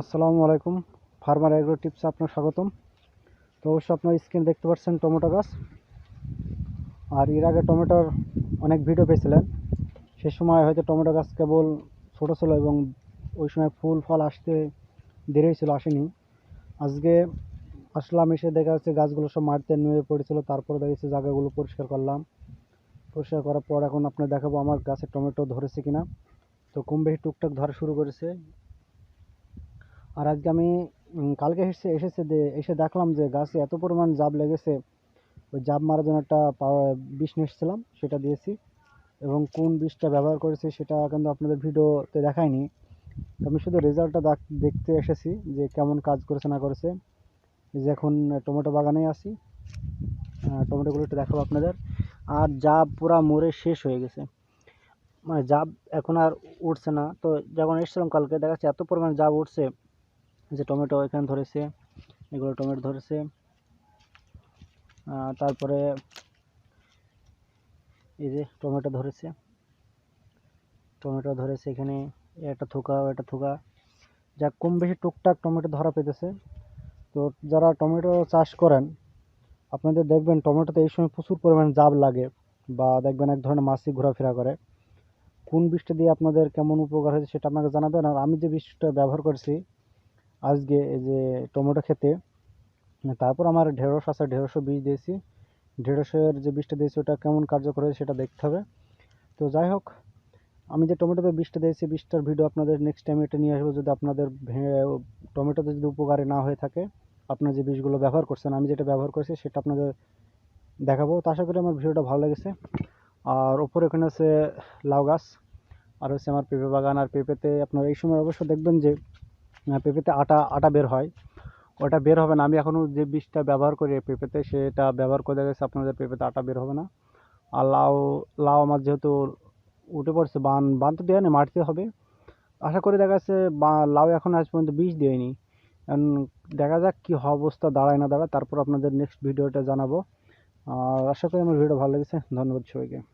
আসসালামু আলাইকুম। Farmer agro টিপসে আপনার স্বাগতম। তো অবশ্য আপনার স্ক্রিন দেখতে পাচ্ছেন টমেটো গাছ। আর এর আগে টমেটোর অনেক ভিডিও পেয়েছিলেন। সে সময় হয়তো টমেটো গাছ কেবল ছোটো ছিল এবং ওই সময় ফুল, ফল আসতে দেরি হয়েছিল, আসেনি। আজকে আসলাম, এসে দেখা যাচ্ছে গাছগুলো সব মাটিতে নুয়ে পড়েছিল। তারপরে দেখেছি জায়গাগুলো পরিষ্কার করলাম। পরিষ্কার করার পর এখন আপনার দেখাবো আমার গাছে টমেটো ধরেছে কিনা। তো কম বেশি টুকটাক ধরা শুরু করেছে। আর আজকে আমি কালকে এসে, এসেছে এসে দেখলাম যে গাছে এত পরিমাণ জাব লেগেছে, ওই জাব মারার জন্য একটা বিষ নিয়ে এসেছিলাম, সেটা দিয়েছি এবং কোন বিষটা ব্যবহার করেছি সেটা কিন্তু আপনাদের ভিডিওতে দেখায়নি। আমি শুধু রেজাল্টটা দেখতে এসেছি যে কেমন কাজ করেছে, না করেছে। যে এখন টমেটো বাগানে আছি। টমেটোগুলো একটু দেখাবো আপনাদের। আর জাব পুরা মরে শেষ হয়ে গেছে। মানে জাব এখন আর উঠছে না। তো যখন এসেছিলাম কালকে দেখা যাচ্ছে এত পরিমাণ জাব উঠছে। যে টমেটো এখানে ধরেছে, এগুলো টমেটো ধরেছে। তারপরে এই যে টমেটো ধরেছে টমেটো ধরেছে এখানে, একটা থোকা একটা থোকা। যা কম বেশি টুকটাক টমেটো ধরা পেতেছে। তো যারা টমেটো চাষ করেন, আপনাদের দেখবেন টমেটোতে এই সময় প্রচুর পরিমাণে জাব লাগে বা দেখবেন এক ধরনের মাছি ঘোরাফেরা করে। কোন বীজটা দিয়ে আপনাদের কেমন উপকার হয়েছে সেটা আমাকে জানাবেন। আর আমি যে বীজটা ব্যবহার করছি আজকে এই যে টমেটো খেতে, তারপর আমার ঢেঁড়স আছে, ঢেঁড়সও বীজ দিয়েছি। ঢেঁড়সের যে বীজটা দিয়েছি, ওটা কেমন কার্যকর হয়েছে সেটা দেখতে হবে। তো যাই হোক, আমি যে টমেটোতে বীজটা দিয়েছি, বীজটার ভিডিও আপনাদের নেক্সট টাইম এটা নিয়ে আসব। যদি আপনাদের টমেটোতে যদি উপকারী না হয়ে থাকে, আপনার যে বীজগুলো ব্যবহার করছেন, আমি যেটা ব্যবহার করেছি সেটা আপনাদের দেখাবো। তো আশা করি আমার ভিডিওটা ভালো লেগেছে। আর ওপরে ওখানে আছে লাউ গাছ, আর হচ্ছে আমার পেঁপে বাগান। আর পেঁপেতে আপনার এই সময় অবশ্য দেখবেন যে পেঁপেতে আটা আটা বের হয়। ওটা বের হবে না। আমি এখনও যে বীজটা ব্যবহার করি পেঁপেতে, সেটা ব্যবহার করে দেখা আপনাদের পেঁপেতে আটা বের হবে না। আর লাউ লাউ আমার যেহেতু উঠে পড়ছে, বান বান তো দেওয়া নেই মাটিতে হবে। আশা করি দেখা যাচ্ছে লাউ এখন আজ পর্যন্ত বীজ দেয়নি। এখন দেখা যাক কী অবস্থা, দাঁড়ায় না দাঁড়ায়, তারপর আপনাদের নেক্সট ভিডিওটা জানাব। আর আশা করি আমার ভিডিও ভালো লেগেছে। ধন্যবাদ সবাইকে।